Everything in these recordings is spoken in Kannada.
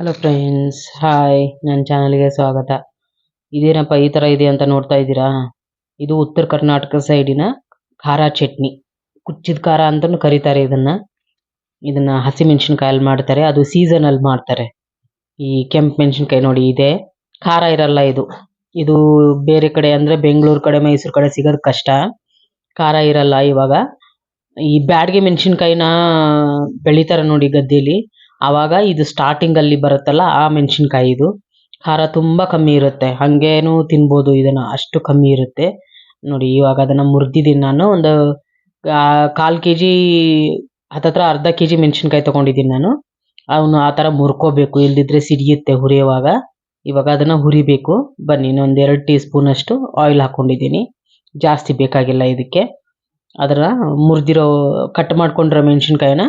ಹಲೋ ಫ್ರೆಂಡ್ಸ್ ಹಾಯ್ ನನ್ನ ಚಾನಲ್ಗೆ ಸ್ವಾಗತ. ಇದೇನಪ್ಪ ಈ ಥರ ಇದೆ ಅಂತ ನೋಡ್ತಾ ಇದ್ದೀರಾ? ಇದು ಉತ್ತರ ಕರ್ನಾಟಕ ಸೈಡಿನ ಖಾರ ಚಟ್ನಿ. ಕುಚ್ಚಿದ ಖಾರ ಅಂತಲೂ ಕರೀತಾರೆ ಇದನ್ನು. ಇದನ್ನು ಹಸಿಮೆಣ್ಸಿನ್ಕಾಯಲ್ಲಿ ಮಾಡ್ತಾರೆ, ಅದು ಸೀಸನಲ್ಲಿ ಮಾಡ್ತಾರೆ. ಈ ಕೆಂಪು ಮೆಣಸಿನ್ಕಾಯಿ ನೋಡಿ, ಇದೆ. ಖಾರ ಇರಲ್ಲ ಇದು. ಇದು ಬೇರೆ ಕಡೆ ಅಂದರೆ ಬೆಂಗಳೂರು ಕಡೆ, ಮೈಸೂರು ಕಡೆ ಸಿಗೋದು ಕಷ್ಟ. ಖಾರ ಇರಲ್ಲ ಇವಾಗ. ಈ ಬ್ಯಾಡಗೆ ಮೆಣಸಿನ್ಕಾಯಿನ ಬೆಳೀತಾರೆ ನೋಡಿ ಗದ್ದೆಯಲ್ಲಿ ಆವಾಗ ಇದು ಸ್ಟಾರ್ಟಿಂಗ್ ಅಲ್ಲಿ ಬರುತ್ತಲ್ಲ, ಆ ಮೆಣಸಿನ್ಕಾಯಿ ಇದು. ಖಾರ ತುಂಬಾ ಕಮ್ಮಿ ಇರುತ್ತೆ. ಹಂಗೇನು ತಿನ್ಬೋದು, ಇದನ್ನ ಅಷ್ಟು ಕಮ್ಮಿ ಇರುತ್ತೆ. ನೋಡಿ, ಇವಾಗ ಅದನ್ನ ಮುರಿದಿದ್ದೀನಿ ನಾನು. ಒಂದು ಕಾಲು ಕೆ ಜಿ ಹತ್ತತ್ರ ಅರ್ಧ ಕೆ ಜಿ ಮೆಣಸಿನ್ಕಾಯಿ ತೊಗೊಂಡಿದ್ದೀನಿ ನಾನು. ಅವನು ಆ ಥರ ಮುರ್ಕೋಬೇಕು. ಇಲ್ದಿದ್ರೆ ಸಿಡಿಯುತ್ತೆ ಹುರಿಯುವಾಗ. ಇವಾಗ ಅದನ್ನ ಹುರಿಬೇಕು. ಬನ್ನಿ, ಇನ್ನೊಂದು ಎರಡು ಟೀ ಸ್ಪೂನ್ ಅಷ್ಟು ಆಯಿಲ್ ಹಾಕ್ಕೊಂಡಿದ್ದೀನಿ ಜಾಸ್ತಿ ಬೇಕಾಗಿಲ್ಲ ಇದಕ್ಕೆ. ಅದರ ಮುರಿದಿರೋ ಕಟ್ ಮಾಡ್ಕೊಂಡಿರೋ ಮೆಣಸಿನ್ಕಾಯಿನ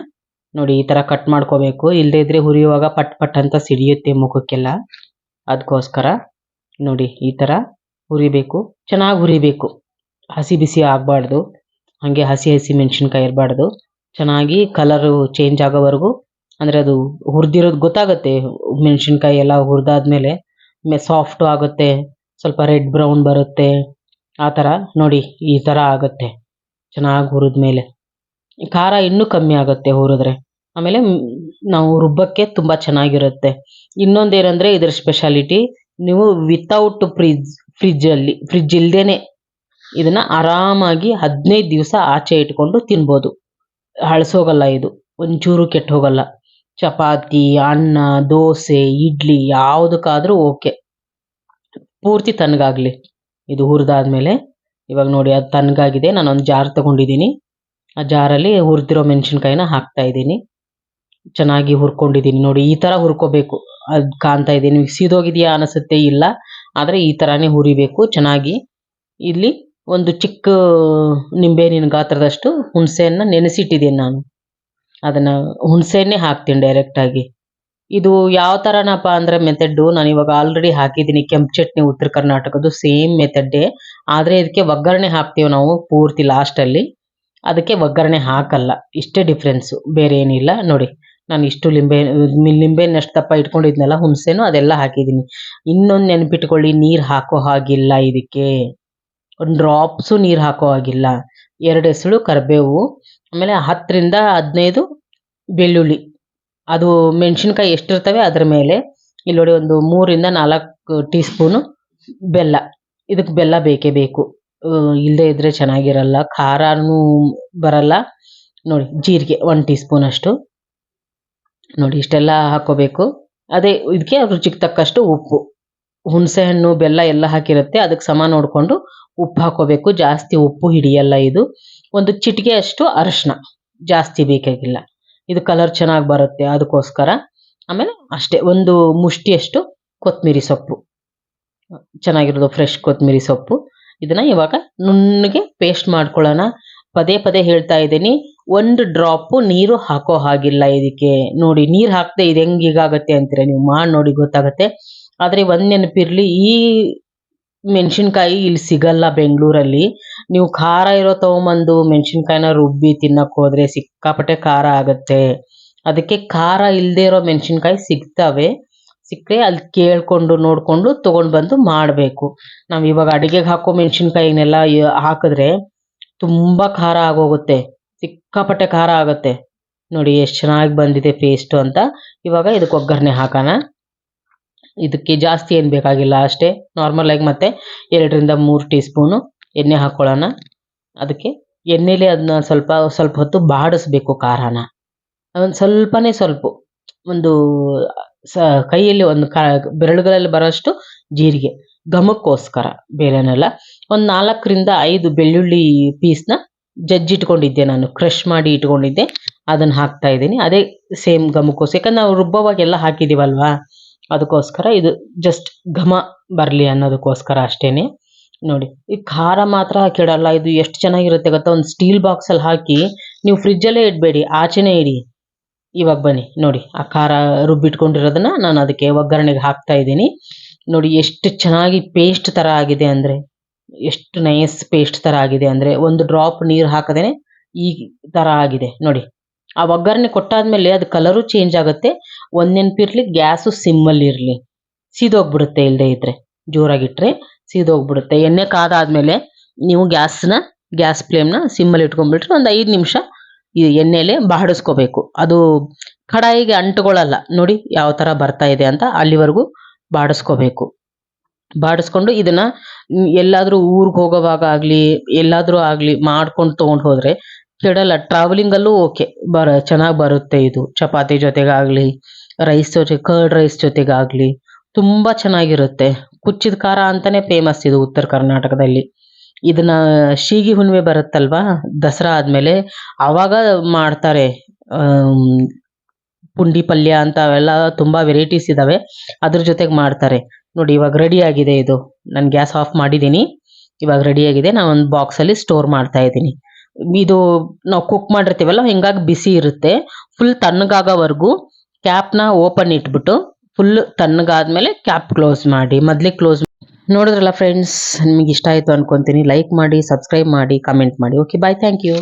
ನೋಡಿ, ಈ ತರ ಕಟ್ ಮಾಡ್ಕೋಬೇಕು. ಇಲ್ಲದೇ ಇದ್ರೆ ಹುರಿಯುವಾಗ ಪಟ್ ಪಟ್ ಅಂತ ಸಿಡಿಯುತ್ತೆ ಮುಖಕ್ಕೆಲ್ಲ. ಅದಕ್ಕೋಸ್ಕರ ನೋಡಿ, ಈ ತರ ಹುರಿಬೇಕು. ಚೆನ್ನಾಗಿ ಹುರಿಬೇಕು. ಹಸಿ ಬಿಸಿ ಆಗಬಾರ್ದು. ಹಾಗೆ ಹಸಿ ಹಸಿ ಮೆಣಸಿನ್ಕಾಯಿ ಇರಬಾರ್ದು. ಚೆನ್ನಾಗಿ ಕಲರು ಚೇಂಜ್ ಆಗೋವರೆಗೂ ಅಂದರೆ ಅದು ಹುರಿದಿರೋದು ಗೊತ್ತಾಗುತ್ತೆ. ಮೆಣಸಿನ್ಕಾಯಿ ಎಲ್ಲ ಹುರಿದಾದ್ಮೇಲೆ ಸಾಫ್ಟು ಆಗುತ್ತೆ. ಸ್ವಲ್ಪ ರೆಡ್ ಬ್ರೌನ್ ಬರುತ್ತೆ. ಆ ಥರ ನೋಡಿ, ಈ ಥರ ಆಗುತ್ತೆ. ಚೆನ್ನಾಗಿ ಹುರಿದ್ಮೇಲೆ. ಖಾರ ಇನ್ನೂ ಕಮ್ಮಿ ಆಗುತ್ತೆ ಹುರಿದ್ರೆ. ಆಮೇಲೆ ನಾವು ರುಬ್ಬಕ್ಕೆ ತುಂಬ ಚೆನ್ನಾಗಿರುತ್ತೆ. ಇನ್ನೊಂದೇನಂದ್ರೆ ಇದರ ಸ್ಪೆಷಾಲಿಟಿ ನೀವು ವಿತೌಟ್ ಫ್ರಿಜ್ ಫ್ರಿಜ್ಜಲ್ಲಿ ಫ್ರಿಜ್ ಇಲ್ಲದೇನೆ ಇದನ್ನು ಆರಾಮಾಗಿ ಹದಿನೈದು ದಿವಸ ಆಚೆ ಇಟ್ಕೊಂಡು ತಿನ್ಬೋದು. ಹಳಸೋಗಲ್ಲ ಇದು, ಒಂಚೂರು ಕೆಟ್ಟ ಹೋಗಲ್ಲ ಚಪಾತಿ, ಅನ್ನ, ದೋಸೆ, ಇಡ್ಲಿ ಯಾವುದಕ್ಕಾದ್ರೂ ಓಕೆ ಪೂರ್ತಿ ತಣ್ಣಗಾಗಲಿ ಇದು ಹುರಿದಾದ್ಮೇಲೆ, ಇವಾಗ ನೋಡಿ ಅದು ತಣ್ಣಗಾಗಿದೆ ನಾನೊಂದು ಜಾರ್ ತೊಗೊಂಡಿದ್ದೀನಿ ಆ ಜಾರಲ್ಲಿ ಹುರಿದಿರೋ ಮೆಣಸಿನ್ಕಾಯಿನ ಹಾಕ್ತಾ ಇದ್ದೀನಿ. ಚೆನ್ನಾಗಿ ಹುರ್ಕೊಂಡಿದ್ದೀನಿ. ನೋಡಿ, ಈ ಥರ ಹುರ್ಕೋಬೇಕು. ಅದು ಕಾಣ್ತಾ ಇದೆ ನಿಮಗೆ ಸೀದೋಗಿದೆಯಾ ಅನಿಸುತ್ತೆ? ಇಲ್ಲ. ಆದರೆ ಈ ಥರನೇ ಹುರಿಬೇಕು. ಚೆನ್ನಾಗಿ ಇಲ್ಲಿ ಒಂದು ಚಿಕ್ಕ ನಿಂಬೆಹಣ್ಣಿನ ಗಾತ್ರದಷ್ಟು ಹುಣಸೆಹಣ್ಣು ನೆನೆಸಿಟ್ಟಿದ್ದೀನಿ ನಾನು. ಅದನ್ನು ಹುಣಸೆಹಣ್ಣೆ ಹಾಕ್ತೀನಿ ಡೈರೆಕ್ಟಾಗಿ ಇದು ಯಾವ ಥರನಪ್ಪ ಅಂದರೆ ಮೆಥಡ್ಡು. ನಾನು ಇವಾಗ ಆಲ್ರೆಡಿ ಹಾಕಿದ್ದೀನಿ ಕೆಂಪು ಚಟ್ನಿ ಉತ್ತರ ಕರ್ನಾಟಕದ್ದು ಸೇಮ್ ಮೆಥಡ್ಡೇ. ಆದರೆ ಇದಕ್ಕೆ ಒಗ್ಗರಣೆ ಹಾಕ್ತೀವಿ ನಾವು ಪೂರ್ತಿ ಲಾಸ್ಟಲ್ಲಿ ಅದಕ್ಕೆ ಒಗ್ಗರಣೆ ಹಾಕಲ್ಲ. ಇಷ್ಟೇ ಡಿಫ್ರೆನ್ಸು ಬೇರೆ ಏನಿಲ್ಲ. ನೋಡಿ, ನಾನು ಇಷ್ಟು ಲಿಂಬೆ ಲಿಂಬೆಹಣ್ಣು ಎಷ್ಟು ದಪ್ಪ ಇಟ್ಕೊಂಡಿದ್ನಲ್ಲ, ಹುಣಸೆನು ಅದೆಲ್ಲ ಹಾಕಿದ್ದೀನಿ. ಇನ್ನೊಂದು ನೆನಪಿಟ್ಕೊಳ್ಳಿ, ನೀರು ಹಾಕೋ ಹಾಗಿಲ್ಲ ಇದಕ್ಕೆ. ಒಂದು ಡ್ರಾಪ್ಸು ನೀರು ಹಾಕೋ ಹಾಗಿಲ್ಲ. ಎರಡು ಎಸಳು ಕರಿಬೇವು, ಆಮೇಲೆ ಹತ್ತರಿಂದ ಹದಿನೈದು ಬೆಳ್ಳುಳ್ಳಿ. ಅದು ಮೆಣಸಿನ್ಕಾಯಿ ಎಷ್ಟಿರ್ತವೆ ಅದ್ರ ಮೇಲೆ. ಇಲ್ಲಿ ನೋಡಿ, ಒಂದು ಮೂರಿಂದ ನಾಲ್ಕು ಟೀ ಸ್ಪೂನು ಬೆಲ್ಲ. ಇದಕ್ಕೆ ಬೆಲ್ಲ ಬೇಕೇ ಬೇಕು. ಇಲ್ಲದೇ ಇದ್ದರೆ ಚೆನ್ನಾಗಿರಲ್ಲ. ಖಾರನೂ ಬರಲ್ಲ. ನೋಡಿ, ಜೀರಿಗೆ ಒನ್ ಟೀ ಸ್ಪೂನ್ ಅಷ್ಟು. ನೋಡಿ, ಇಷ್ಟೆಲ್ಲ ಹಾಕ್ಕೋಬೇಕು ಅದೇ ಇದಕ್ಕೆ ರುಚಿಗೆ ತಕ್ಕಷ್ಟು ಉಪ್ಪು. ಹುಣಸೆ ಹಣ್ಣು, ಬೆಲ್ಲ ಎಲ್ಲ ಹಾಕಿರುತ್ತೆ. ಅದಕ್ಕೆ ಸಮ ನೋಡಿಕೊಂಡು ಉಪ್ಪು ಹಾಕೋಬೇಕು. ಜಾಸ್ತಿ ಉಪ್ಪು ಹಿಡಿಯಲ್ಲ ಇದು. ಒಂದು ಚಿಟಿಕೆ ಅಷ್ಟು ಅರಶಿನ. ಜಾಸ್ತಿ ಬೇಕಾಗಿಲ್ಲ. ಇದು ಕಲರ್ ಚೆನ್ನಾಗಿ ಬರುತ್ತೆ ಅದಕ್ಕೋಸ್ಕರ. ಆಮೇಲೆ ಅಷ್ಟೇ, ಒಂದು ಮುಷ್ಟಿಯಷ್ಟು ಕೊತ್ತಂಬರಿ ಸೊಪ್ಪು. ಚೆನ್ನಾಗಿರೋದು, ಫ್ರೆಶ್ ಕೊತ್ತಂಬರಿ ಸೊಪ್ಪು. ಇದನ್ನ ಇವಾಗ ನುಣ್ಣಗೆ ಪೇಸ್ಟ್ ಮಾಡ್ಕೊಳ್ಳೋಣ. ಪದೇ ಪದೇ ಹೇಳ್ತಾ ಇದ್ದೀನಿ. ಒಂದು ಡ್ರಾಪು ನೀರು ಹಾಕೋ ಹಾಗಿಲ್ಲ ಇದಕ್ಕೆ. ನೋಡಿ, ನೀರು ಹಾಕದೆ ಇದು ಹೆಂಗೆ ಹೀಗಾಗತ್ತೆ ಅಂತೀರ ನೀವು? ಮಾಡಿ ನೋಡಿ ಗೊತ್ತಾಗತ್ತೆ. ಆದರೆ ಒಂದು ನೆನಪಿರಲಿ, ಈ ಮೆಣಸಿನ್ಕಾಯಿ ಇಲ್ಲಿ ಸಿಗಲ್ಲ ಬೆಂಗಳೂರಲ್ಲಿ. ನೀವು ಖಾರ ಇರೋ ತೊಗೊಂಬಂದು ಮೆಣಸಿನ್ಕಾಯಿನ ರುಬ್ಬಿ ತಿನ್ನಕ್ಕೆ ಹೋದ್ರೆ ಸಿಕ್ಕಾಪಟ್ಟೆ ಖಾರ ಆಗುತ್ತೆ. ಅದಕ್ಕೆ ಖಾರ ಇಲ್ಲದೆ ಇರೋ ಮೆಣಸಿನ್ಕಾಯಿ ಸಿಗ್ತವೆ. ಸಿಕ್ಕರೆ ಅಲ್ಲಿ ಕೇಳಿಕೊಂಡು ನೋಡಿಕೊಂಡು ತೊಗೊಂಡು ಬಂದು ಮಾಡಬೇಕು. ನಾವು ಇವಾಗ ಅಡುಗೆಗೆ ಹಾಕೋ ಮೆಣಸಿನ್ಕಾಯಿನೆಲ್ಲ ಹಾಕಿದ್ರೆ ತುಂಬ ಖಾರ ಆಗೋಗುತ್ತೆ. ಸಿಕ್ಕಾಪಟ್ಟೆ ಖಾರ ಆಗುತ್ತೆ. ನೋಡಿ ಎಷ್ಟು ಚೆನ್ನಾಗಿ ಬಂದಿದೆ ಪೇಸ್ಟು ಅಂತ. ಇವಾಗ ಇದಕ್ಕೆ ಒಗ್ಗರಣೆ ಹಾಕೋಣ. ಇದಕ್ಕೆ ಜಾಸ್ತಿ ಏನು ಬೇಕಾಗಿಲ್ಲ, ಅಷ್ಟೇ ನಾರ್ಮಲಾಗಿ ಮತ್ತೆ ಎರಡರಿಂದ ಮೂರು ಟೀ ಸ್ಪೂನು ಎಣ್ಣೆ ಹಾಕ್ಕೊಳ್ಳೋಣ ಅದಕ್ಕೆ ಎಣ್ಣೆಲಿ ಅದನ್ನ ಸ್ವಲ್ಪ ಸ್ವಲ್ಪ ಹೊತ್ತು ಬಾಡಿಸ್ಬೇಕು ಖಾರನ. ಅದೊಂದು ಸ್ವಲ್ಪನೇ ಸ್ವಲ್ಪ, ಒಂದು ಸ, ಕೈಯಲ್ಲಿ ಒಂದು ಕ, ಬೆರಳುಗಳಲ್ಲಿ ಬರೋಷ್ಟು ಜೀರಿಗೆ, ಘಮಕ್ಕೋಸ್ಕರ ಬೇರೆನೆಲ್ಲ ಒಂದು ನಾಲ್ಕರಿಂದ ಐದು ಬೆಳ್ಳುಳ್ಳಿ ಪೀಸ್ನ ಜಜ್ಜಿಟ್ಕೊಂಡಿದ್ದೆ ನಾನು ಕ್ರಷ್ ಮಾಡಿ ಇಟ್ಕೊಂಡಿದ್ದೆ. ಅದನ್ನು ಹಾಕ್ತಾ ಇದ್ದೀನಿ. ಅದೇ ಸೇಮ್ ಘಮಕ್ಕೋಸ್ಕರ, ಯಾಕಂದ್ರೆ ನಾವು ರುಬ್ಬವಾಗೆಲ್ಲ ಹಾಕಿದ್ದೀವಲ್ವಾ ಅದಕ್ಕೋಸ್ಕರ ಇದು ಜಸ್ಟ್ ಘಮ ಬರಲಿ ಅನ್ನೋದಕ್ಕೋಸ್ಕರ ಅಷ್ಟೇ ನೋಡಿ, ಈ ಖಾರ ಮಾತ್ರ ಕೆಡಲ್ಲ ಇದು ಎಷ್ಟು ಚೆನ್ನಾಗಿರುತ್ತೆ ಗೊತ್ತಾ? ಒಂದು ಸ್ಟೀಲ್ ಬಾಕ್ಸಲ್ಲಿ ಹಾಕಿ, ನೀವು ಫ್ರಿಜ್ಜಲ್ಲೇ ಇಡಬೇಡಿ, ಆಚೆನೇ ಇಡಿ. ಇವಾಗ ಬನ್ನಿ, ನೋಡಿ, ಆ ಖಾರ ರುಬ್ಬಿಟ್ಕೊಂಡಿರೋದನ್ನ ನಾನು ಅದಕ್ಕೆ ಒಗ್ಗರಣೆಗೆ ಹಾಕ್ತಾ ಇದ್ದೀನಿ. ನೋಡಿ, ಎಷ್ಟು ಚೆನ್ನಾಗಿ ಪೇಸ್ಟ್ ಥರ ಆಗಿದೆ ಅಂದರೆ, ಎಷ್ಟು ನೈಸ್ ಪೇಸ್ಟ್ ಥರ ಆಗಿದೆ ಅಂದರೆ, ಒಂದು ಡ್ರಾಪ್ ನೀರು ಹಾಕದೇನೆ ಈ ಥರ ಆಗಿದೆ, ನೋಡಿ. ಆ ಒಗ್ಗರಣೆ ಕೊಟ್ಟಾದ್ಮೇಲೆ ಅದು ಕಲರು ಚೇಂಜ್ ಆಗುತ್ತೆ. ಒಂದ್ ಗ್ಯಾಸು ಸಿಮ್ಮಲ್ಲಿ ಇರಲಿ. ಸೀದೋಗ್ಬಿಡುತ್ತೆ ಇಲ್ಲದೆ ಇದ್ರೆ, ಜೋರಾಗಿಟ್ರೆ ಸೀದೋಗ್ಬಿಡುತ್ತೆ. ಎಣ್ಣೆ ಕಾದಾದ್ಮೇಲೆ ನೀವು ಗ್ಯಾಸ್ನ, ಗ್ಯಾಸ್ ಫ್ಲೇಮ್ನ ಸಿಮ್ಮಲ್ಲಿ ಇಟ್ಕೊಂಡ್ಬಿಟ್ರೆ ಒಂದು ಐದು ನಿಮಿಷ ಈ ಎಣ್ಣೆಲೆ ಬಾಡಿಸ್ಕೋಬೇಕು. ಅದು ಕಡಾಯಿಗೆ ಅಂಟ್ಕೊಳ್ಳಲ್ಲ ನೋಡಿ ಯಾವ ಥರ ಬರ್ತಾ ಇದೆ ಅಂತ ಅಲ್ಲಿವರೆಗೂ ಬಾಡಿಸ್ಕೋಬೇಕು. ಬಾಡಿಸ್ಕೊಂಡು ಇದನ್ನ ಎಲ್ಲಾದ್ರೂ ಊರಿಗೆ ಹೋಗೋವಾಗ ಆಗಲಿ, ಎಲ್ಲಾದ್ರೂ ಆಗಲಿ ಮಾಡ್ಕೊಂಡು ತೊಗೊಂಡು ಹೋದ್ರೆ ಕೆಡಲ್ಲ. ಟ್ರಾವೆಲಿಂಗಲ್ಲೂ ಓಕೆ ಬರ, ಚೆನ್ನಾಗಿ ಬರುತ್ತೆ ಇದು. ಚಪಾತಿ ಜೊತೆಗಾಗಲಿ ರೈಸ್ ಜೊತೆ ಕರ್ಡ್ ರೈಸ್ ಜೊತೆಗಾಗಲಿ, ತುಂಬ ಚೆನ್ನಾಗಿರುತ್ತೆ. ಕುಚ್ಚಿದ ಖಾರ ಅಂತಾನೆ ಫೇಮಸ್ ಇದು ಉತ್ತರ ಕರ್ನಾಟಕದಲ್ಲಿ. ಇದನ್ನ ಶೀಗಿ ಹುಣ್ಮೆ ಬರುತ್ತಲ್ವಾ? ದಸರಾ ಆದಮೇಲೆ ಅವಾಗ ಮಾಡ್ತಾರೆ. ಪುಂಡಿ ಪಲ್ಯ ಅಂತ ಅವೆಲ್ಲ ತುಂಬ ವೆರೈಟೀಸ್ ಇದ್ದಾವೆ ಅದ್ರ ಜೊತೆಗೆ ಮಾಡ್ತಾರೆ. ನೋಡಿ, ಇವಾಗ ರೆಡಿ ಆಗಿದೆ ಇದು. ನಾನು ಗ್ಯಾಸ್ ಆಫ್ ಮಾಡಿದ್ದೀನಿ ಇವಾಗ ರೆಡಿ ಆಗಿದೆ. ನಾನು ಒಂದು ಬಾಕ್ಸಲ್ಲಿ ಸ್ಟೋರ್ ಮಾಡ್ತಾ ಇದ್ದೀನಿ. ಇದು ನಾವು ಕುಕ್ ಮಾಡಿರ್ತೀವಲ್ಲ, ಹಿಂಗಾಗಿ ಬಿಸಿ ಇರುತ್ತೆ. ಫುಲ್ ತಣ್ಣಗಾಗೋವರೆಗೂ ಕ್ಯಾಪ್ನ ಓಪನ್ ಇಟ್ಬಿಟ್ಟು ಫುಲ್ ತಣ್ಣಗಾದ್ಮೇಲೆ ಕ್ಯಾಪ್ ಕ್ಲೋಸ್ ಮಾಡಿ ಮೊದಲೇ ಕ್ಲೋಸ್ ನೋಡಿದ್ರಲ್ಲ ಫ್ರೆಂಡ್ಸ್ ನಿಮಗೆ ಇಷ್ಟ ಆಯಿತು ಅನ್ಕೊಂತೀನಿ. ಲೈಕ್ ಮಾಡಿ ಸಬ್ಸ್ಕ್ರೈಬ್ ಮಾಡಿ ಕಮೆಂಟ್ ಮಾಡಿ. Okay bye thank you